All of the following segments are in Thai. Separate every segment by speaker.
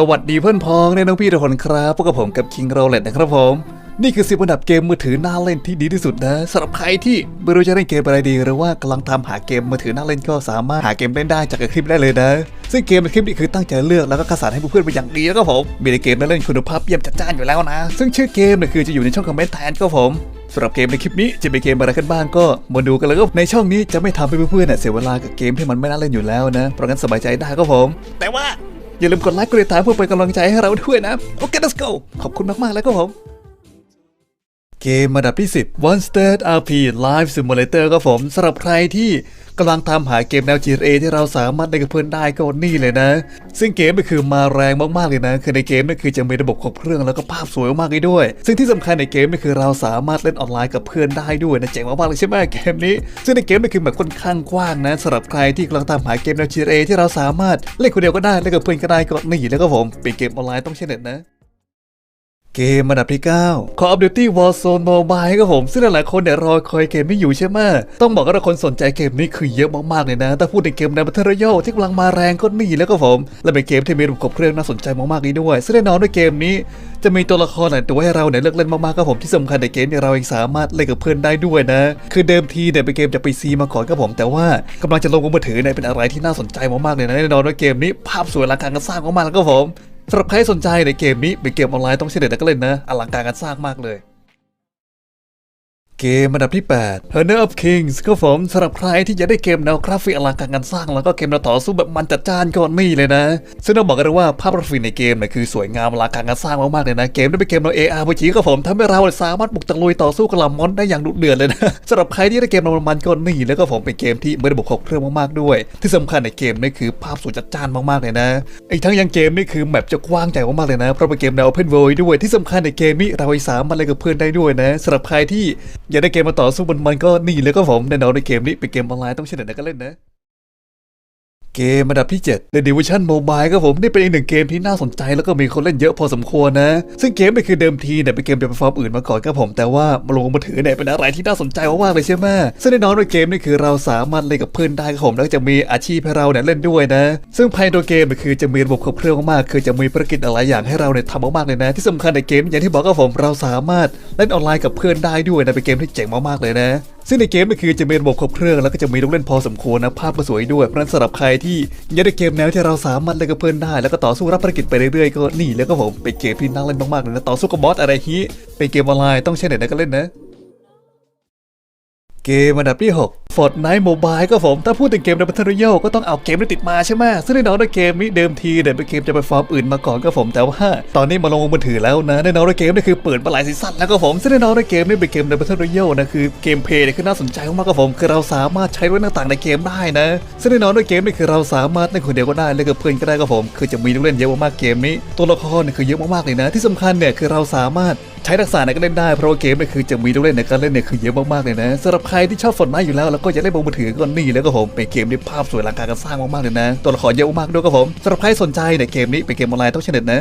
Speaker 1: สวัสดีเพื่อนพ้องและน้องพี่ทุกคนครับพวกกับผมกับ King r o l e t นะครับผม นี่คือสิบอันดับเกมมือถือน่าเล่นที่ดีที่สุดนะสำหรับใครที่ไม่รู้จะเล่นเกมอะไรดี หรือว่ากำลังตามหาเกมมือถือน่าเล่นก็สามารถหาเกมเล่นได้จากคลิปได้เลยนะ ซึ่งเกมในคลิปนี้คือตั้งใจเลือกแล้วก็คัดสรรให้เพื่อนๆเป็นอย่างดีแล้วก็ผม มีในเกมน่าเล่นคุณภาพเยี่ยมจัดจ้านอยู่แล้วนะ ซึ่งชื่อเกมเนี่ยคือจะอยู่ในช่องคอมเมนต์แทนก็ผมสำหรับเกมในคลิปนี้จะเป็นเกมอะไรกันบ้างก็มาดูกันเลยก็ในช่องนี้จะไม่ทำให้เพื่อนๆเนี่ยเสียเวลากับเกมที่มันไม่น่าเล่นอยู่แล้วนะเพราะงั้นสบายใจได้ก็ผม แต่ว่า อย่าลืมกดไลค์กดติดตามเพื่อเป็นกำลังใจให้เราด้วยนะ โอเค let's go ขอบคุณมากๆแล้วก็ผม เกมระดับที่ 10 One State RP Live Simulator ครับผมสำหรับใครที่กำลังตามหาเกมแนว GTA ที่เราสามารถเล่นกับเพื่อนได้ก็นี่เลยนะ ซึ่งเกมก็คือมาแรงมากๆเลยนะ คือในเกมนี่คือจะมีระบบครบเครื่องแล้วก็ภาพสวยมากๆเลยด้วย ซึ่งที่สำคัญในเกมนี่คือเราสามารถเล่นออนไลน์กับเพื่อนได้ด้วยนะเจ๋งมากๆเลยใช่ไหมเกมนี้ ซึ่งในเกมนี่คือแบบค่อนข้างกว้างนะสำหรับใครที่กำลังตามหาเกมแนว GTA ที่เราสามารถเล่นคนเดียวก็ได้เล่นกับเพื่อนก็ได้ก็นี่แล้วก็ผมเป็นเกมออนไลน์ต้องใช้เน็ตนะ เกมอันดับที่ 9 Call of Duty Warzone Mobile ครับผม ซึ่งหลายๆคนเนี่ยรอคอยเกมนี้อยู่ใช่ไหมต้องบอกว่าทุกคนสนใจเกมนี้คือเยอะมากๆเลยนะ ถ้าพูดในเกมในบัตเทอร์โยที่กำลังมาแรงก็นี่แล้วก็ผม และเป็นเกมที่มีระบบครบเครื่องน่าสนใจมากๆนี้ด้วย ซึ่งแน่นอนด้วยเกมนี้จะมีตัวละครหลายตัวให้เราเนี่ยเลือกเล่นมากๆครับผมที่สำคัญในเกมเนี่ยเราเองสามารถเล่นกับเพื่อนได้ด้วยนะ คือเดิมทีเนี่ยเป็นเกมจากปีซีมาก่อนครับผมแต่ว่ากำลังจะลงบนมือถือเนี่ยเป็นอะไรที่น่าสนใจมากๆเลยนะแน่นอนว่าเกมนี้ภาพสวยลังการกันสร้างมากๆแล้วก็ผม สำหรับใครสนใจในเกมนี้เป็นเกมออนไลน์ต้องใช้เน็ตแล้วก็เล่นนะอลังการกันสร้างมากเลย เกมอันดับที่ 8 Honor of Kings ก็ผมสำหรับใครที่อยากได้เกมแนวกราฟิกอลังการงานสร้าง แล้วก็เกมแนวต่อสู้แบบมันจัดจ้านก็นี่เลยนะ ซึ่งต้องบอกกันเลยว่าภาพกราฟิกในเกมเนี่ยคือสวยงามอลังการงานสร้างมากๆเลยนะ เกมนี้เป็นเกมแนว ARPG ก็ผมทำให้เราสามารถบุกตะลุยต่อสู้กับเหล่ามอนได้อย่างดุเดือดเลยนะสำหรับใครที่ได้เกมแนวมันก็นี่แล้วก็ผมเป็นเกมที่ไม่ได้บุกครบเครื่องมากๆด้วย ที่สำคัญในเกมนี่คือภาพสวยจัดจ้านมากๆเลยนะอีกทั้งยังเกมนี่คือแมปจะกว้างใหญ่มากๆเลยนะเพราะเป็นเกมแนว Open World ด้วยที่สำคัญในเกมนี้เราสามารถเล่นกับเพื่อนได้ด้วยนะสำหรับใครที่อยากได้เกมมาต่อสู้บนมันก็นี่เลยก็ผมแน่นอนในเกมนี้เป็นเกมออนไลน์ต้องใช้เน็ตในการเล่นนะ เกมอันดับที่ 7 The Division Mobile ครับผมนี่เป็นอีกหนึ่งเกมที่น่าสนใจแล้วก็มีคนเล่นเยอะพอสมควรนะ ซึ่งเกมนี่คือเดิมทีเนี่ยเป็นเกมจากแพลตฟอร์มอื่นมาก่อนครับผม แต่ว่ามาลงมือถือเนี่ยเป็นอะไรที่น่าสนใจมากๆเลยใช่ไหมซึ่งแน่นอนว่าเกมนี่คือเราสามารถเล่นกับเพื่อนได้ครับผมแล้วก็จะมีอาชีพให้เราเนี่ยเล่นด้วยนะ ซึ่งภายในตัวเกมเนี่คือจะมีระบบครบเครื่องมากคือจะมีภารกิจอะไรอย่างให้เราเนี่ยทำมากๆเลยนะ ที่สำคัญในเกมอย่างที่บอกครับผมเราสามารถเล่นออนไลน์กับเพื่อนได้ด้วยนะเป็นเกมที่เจ๋งมากๆเลยนะ ซึ่งในเกมก็คือจะมีระบบครบเครื่องแล้วก็จะมีลูกเล่นพอสมควรนะภาพก็สวยด้วยเพราะฉะนั้นสำหรับใครที่อยากได้เกมแนวที่เราสามารถเล่นกับเพื่อนได้ แล้วก็ต่อสู้รับภารกิจไปเรื่อยๆก็นี่แล้วก็ผมเป็นเกมที่น่าเล่นมากๆเลยนะต่อสู้กับบอสอะไรฮีเป็นเกมออนไลน์ต้องใช้เน็ตในการเล่นนะ เกมอันดับที่ 6 Fortnite Mobile ก็ผมถ้าพูดถึงเกมใน Battle Royale ก็ต้องเอาเกมนี้ติดมาใช่ไหมซึ่งแน่นอนว่าเกมนี้เดิมทีเนี่ยเป็นเกมจะไปฟอร์มอื่นมาก่อนก็ผมแต่ว่าตอนนี้มาลงบนมือถือแล้วนะแน่นอนว่าเกมนี่คือเปิดมาหลายซีซั่นแล้วก็ผมซึ่งแน่นอนว่าเกมนี้เป็นเกมใน Battle Royale นะคือเกมเพลย์เนี่ยคือน่าสนใจมากๆก็ผมคือเราสามารถใช้รุ่นต่างๆในเกมได้นะซึ่งแน่นอนว่าเกมนี่คือเราสามารถเล่นคนเดียวก็ได้เล่นกับเพื่อนก็ได้ก็ผม คือจะมีลูกเล่นเยอะมากๆเกมนี้ ตัวละครเนี่ยคือเยอะมากๆเลยนะ ที่สำคัญเนี่ยคือเราสามารถ ใช้ทักษะในก็เล่นได้เพราะว่าเกมเนี่ยคือจะมีตัวเล่นในการเล่นเนี่ยคือเยอะมากๆเลยนะสำหรับใครที่ชอบฝนไม้อยู่แล้วแล้วก็อยากเล่นบนมือถือก็นี่แล้วก็ผมเป็นเกมที่ภาพสวยหลังการกันสร้างมากๆเลยนะ ตัวละครเยอะมากด้วยก็ผมสำหรับใครสนใจในยเกมนี้เป็นเกมออนไลน์ต้องเช้เน็ตนะ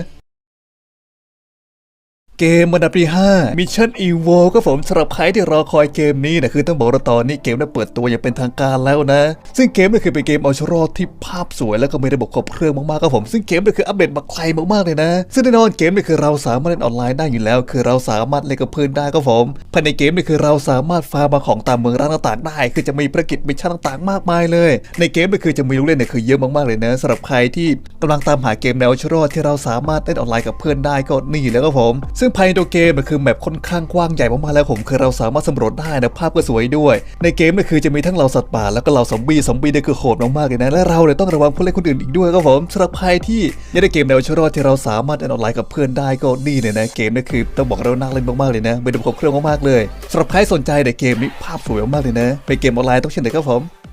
Speaker 1: เกมอันดับที่5 Mission Evo ก็ผมสำหรับใครที่รอคอยเกมนี้นะคือต้องบอกว่าตอนนี้เกมได้เปิดตัวอย่างเป็นทางการแล้วนะ ซึ่งเกมนี่คือเป็นเกมเอาชรอดที่ภาพสวยแล้วก็มีระบบครบเครื่องมากๆครับผม ซึ่งเกมนี่คืออัปเดตมาไกลมากๆเลยนะ ซึ่งแน่นอนเกมนี่คือเราสามารถเล่นออนไลน์ได้อยู่แล้ว คือเราสามารถเล่นกับเพื่อนได้ครับผมภายในเกมนี่คือเราสามารถฟาร์มของตามเมืองร้านต่างๆได้ คือจะมีภารกิจมิชชั่นต่างๆ มากมายเลย ในเกมนี่คือจะมีลูกเล่นเนี่ยคือเยอะมากๆเลยนะสำหรับใครที่กำลังตามหาเกมแนวเอาชรอดที่เราสามารถเล่นออนไลน์กับเพื่อนได้ก็นี่แล้วครับผมซึ่งภายในตัวเกมเนี่ยคือแมปค่อนข้างกว้างใหญ่มากๆแล้วผมคือเราสามารถสำรวจได้นะภาพก็สวยด้วย ในเกมเนี่ยคือจะมีทั้งเราสัตว์ป่าแล้วก็เราซอมบี้ซอมบี้เนี่ยคือโหดมากๆเลยนะและเราเนี่ยต้องระวังผู้เล่นคนอื่นอีกด้วยครับผมสำหรับใครที่ยากได้เกมแนวชรอดที่เราสามารถเล่นออนไลน์กับเพื่อนได้ก็นี่เลยนะเกมเนี่ยคือต้องบอกเราน่าเล่นมากๆเลยนะเป็นระบบครบเครื่องมากๆเลยสำหรับใครสนใจในเกมนี้ภาพสวยมากๆเลยนะเป็นเกมออนไลน์ต้องเช่นเดียครับผม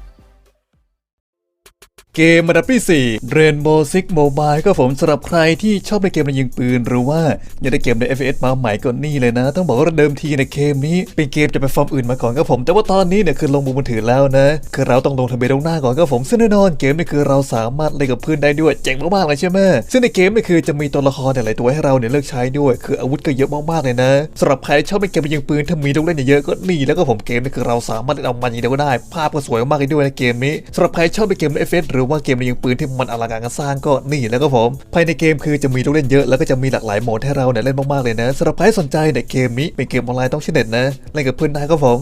Speaker 1: เกมอันดับที่ 4 Rainbow Six Mobile ก็ผมสำหรับใครที่ชอบในเกมในยิงปืน หรือว่าอยากได้เกมใน FPS มาใหม่ก็นี่เลยนะ ต้องบอกว่าเดิมทีในเกมนี้ เป็นเกมจะไปฟอร์มอื่นมาก่อนครับผม แต่ว่าตอนนี้เนี่ยคือลงมือถือแล้วนะ คือเราต้องลงทะเบียนลงหน้าก่อนครับผม ซึ่งแน่นอนเกมนี่คือเราสามารถเล่นกับเพื่อนได้ด้วยเจ๋งมากๆเลยใช่ไหมซึ่งในเกมนี่คือจะมีตัวละครหลายตัวให้เราเนี่ยเลือกใช้ด้วย คืออาวุธก็เยอะมากๆเลยนะสำหรับใครที่ชอบในเกมยิงปืนถ้ามีลูกเล่นเยอะๆก็นี่แล้วก็ผมเกมนี่คือเราสามารถเล่นเอามันยิงได้ก็ได้ ภาพก็สวยมากๆเลยด้วยในเกมนี้สำหรับใครชอบในเกม FPS หรือรือว่าเกมในยิงปืนที่มันอลังการกันสร้างก็นี่แล้วก็ผม ภายในเกมคือจะมีลูกเล่นเยอะแล้วก็จะมีหลากหลายโหมดให้เราเนี่ยเล่นมากๆเลยนะสำหรับใครสนใจในเกมนี้เป็นเกมออนไลน์ต้องใช้เน็ตนะเล่นกับเพื่อนได้ก็ผม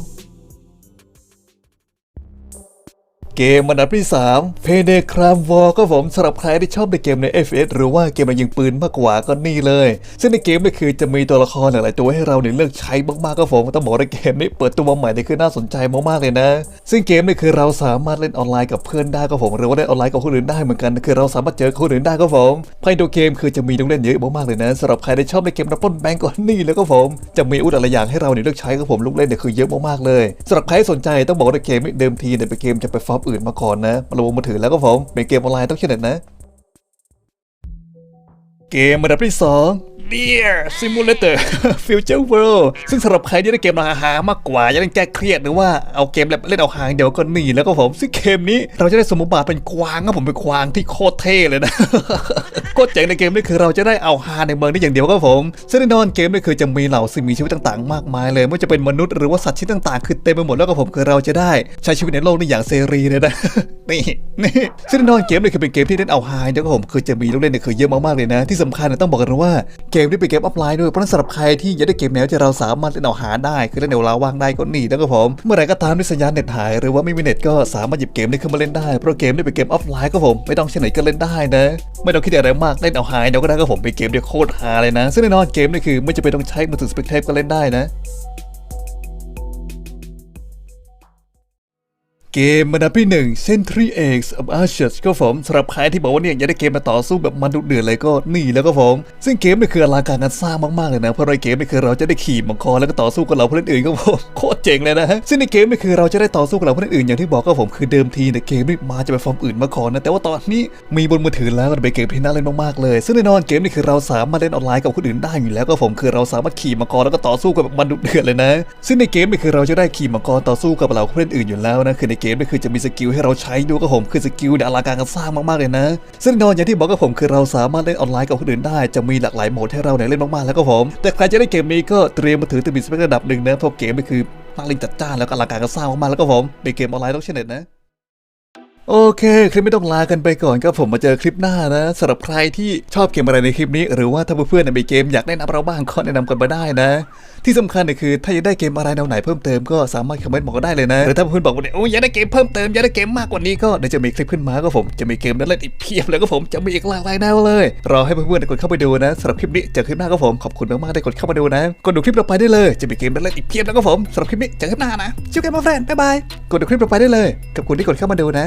Speaker 1: เกมอันดับที่3 p a y d a y Crime War ก็ผมสำหรับใครที่ชอบในเกมใน FPS หรือว่าเกมยิงปืนมากกว่าก็นี่เลย ซึ่งในเกมนี่คือจะมีตัวละครหลาย ๆ ตัวให้เราเนี่ยเลือกใช้มากๆก็ผมต้องบอกว่าในเกมนี้เปิดตัวใหม่นี่คือน่าสนใจมากๆเลยนะ ซึ่งเกมนี่คือเราสามารถเล่นออนไลน์กับเพื่อนได้ก็ผมหรือว่าเล่นออนไลน์กับคนอื่นได้เหมือนกัน คือเราสามารถเจอคนอื่นได้ก็ผมภายในตัวเกมคือจะมีลูกเล่นเยอะมากๆเลยนะสำหรับใครที่ชอบในเกมรับปล้นแบงก์ก็นี่เลยก็ผมจะมีอุดหลายอย่างให้เราเนี่ยเลือกใช้ก็ผมลูกเล่นเนี่ยคือเยอะมากๆเลยสำหรับใครสนใจต้องบอกว่าในเกมเดิมทีเนี่ยเป็นเกมจะไปฟอร์มอื่นมาก่อนนะมาลงมือถือแล้วก็ผมเป็นเกมออนไลน์ต้องเช่นนั้นนะ เกมอันดับที่2 Dear Simulator Future World ซึ่งสำหรับใครที่ได้เกมราคามากกว่าอยากเล่นแก้เครียดหรือว่าเอาเกมแบบเล่นเอาหางเดี๋ยวก็หนีแล้วก็ผม ซึ่งเกมนี้เราจะได้สมมติบาทเป็นกวางครับผมเป็นกวางที่โคตรเท่เลยนะโคตรเจ๋งในเกมนี้คือเราจะได้เอาฮาในเมืองได้อย่างเดียวครับผมซึ่งแน่นอนเกมนี้คือจะมีเหล่าสิ่งมีชีวิตต่างๆ มากมายเลยไม่ว่าจะเป็นมนุษย์หรือว่าสัตว์ชนิดต่างๆ คือเต็มไปหมดแล้วก็ผมคือเราจะได้ใช้ชีวิตในโลกนี้อย่างเสรีเลยนะนี่นี่ซึ่งแน่นอนเกมนี้คือเป็นเกมที่เล่นเอาไฮเดี๋ยวก็ผมคือจะมีลูกเล่นเนี่ยคือเยอะมากๆเลยนะที่สำคัญนะต้องบอกกันว่าเกมนี้เป็นเกมออฟไลน์ด้วยเพราะนั้นสำหรับใครที่อยากได้เกมแนวที่เราสามารถเล่นเอาหาได้คือเล่นในเวลาว่างได้ก็นี่แล้วก็ผมเมื่อไหรก็ตามที่สัญญาณเน็ตหาย หรือว่าไม่มีเน็ตก็สามารถหยิบเกมนี้ขึ้นมาเล่นได้เพราะเกมนี้เป็นเกมออฟไลน์ก็ผมไม่ต้องใช่ไหนก็เล่นได้นะไม่ต้องคิดอะไรมากเล่นเอาหายเดี๋ยวก็ได้ก็ผมเป็นเกมเดียวโคตรฮาเลยนะ ซึ่งแน่นอนเกมนี่คือไม่จะเป็นต้องใช้มือถือสเปกเทปก็เล่นได้นะ เกมมันดับที่หนึ่ง Century X of Ashes ก็ผมสำหรับใครที่บอกว่าเนี่ยอยากได้เกมมาต่อสู้แบบมันดุเดือดเลยก็นี่แล้วก็ผม ซึ่งเกมนี่คืออลังการงานสร้างมากๆเลยนะ เพราะในเกมนี่คือเราจะได้ขี่มังกรแล้วก็ต่อสู้กับเราผู้เล่นอื่นก็ผมโคตรเจ๋งเลยนะฮะซึ่งในเกมนี่คือเราจะได้ต่อสู้กับเราผู้เล่นอื่นอย่างที่บอกก็ผมคือเดิมทีในเกมนี่มาจะไปฟอร์มอื่นมาก่อนนะแต่ว่าตอนนี้มีบนมือถือแล้วมันเป็นเกมที่น่าเล่นมากๆเลย ซึ่งแน่นอนเกมนี่คือเราสามารถเล่นออนไลน์กับคนอื่นได้อยู่แล้วก็ผมคือเราสามารถขี่มังกรแล้วก็ต่อสู้กับแบบมันดุเดือดเลยนะ ซึ่งในเกมนี่คือเราจะได้ขี่มังกรต่อสู้กับเราผู้เล่นอื่นอยู่แล้วนะคือในเกมนี่คือจะมีสกิลให้เราใช้ด้วยก็ผมคือสกิลเนี่ยอลังการกันสร้างมากๆเลยนะ ซึ่งแน่นอนอย่างที่บอกก็ผมคือเราสามารถเล่นออนไลน์กับคนอื่นได้จะมีหลากหลายโหมดให้เราเนี่ยเล่นมากๆแล้วก็ผม แต่ใครจะได้เกมนี้ก็เตรียมมาถือตัวมีสเปคระดับหนึ่งนะเพราะเกมนี่คือน่าเล่นจัดจ้านแล้วก็อลังการกันสร้างมากๆแล้วก็ผมเป็นเกมออนไลน์ต้องเช่นเน็ตนะโอเค คลิปไม่ต้องลากันไปก่อนครับผมมาเจอคลิปหน้านะสำหรับใครที่ชอบเกมอะไรในคลิปนี้ หรือว่าถ้าเพื่อนๆในเกมอยากแนะนำเราบ้างก็แนะนำกันมาได้นะที่สำคัญเนี่ยคือ ถ้าอยากได้เกมอะไรแนวไหนเพิ่มเติมก็สามารถคอมเมนต์บอกกันได้เลยนะหรือถ้าเพื่อนบอกว่าเนี่ยโอ้ยอยากได้เกมเพิ่มเติมอยากได้เกมมากกว่านี้ก็เดี๋ยวจะมีคลิปขึ้นมาก็ผมจะมีเกมนั้นเล่นอีกเพียบเลยก็ผมจะมีอีกหลากหลายแนวเลยรอให้เพื่อนๆกดเข้าไปดูนะสำหรับคลิปนี้จอคลิปหน้าก็ผมขอบคุณมากๆที่กดเข้ามาดูนะกดดูคลิปต่อไปได้เลยจะมีเกมนั้นเล่นอีกเพียบแล้วก็ผมสำหรับคลิปนี้จอคลิปหน้านะชิวเกมมาแฟนบ๊ายบายกดดูคลิปต่อไปได้เลยกับคุณที่กดเข้ามาดูนะ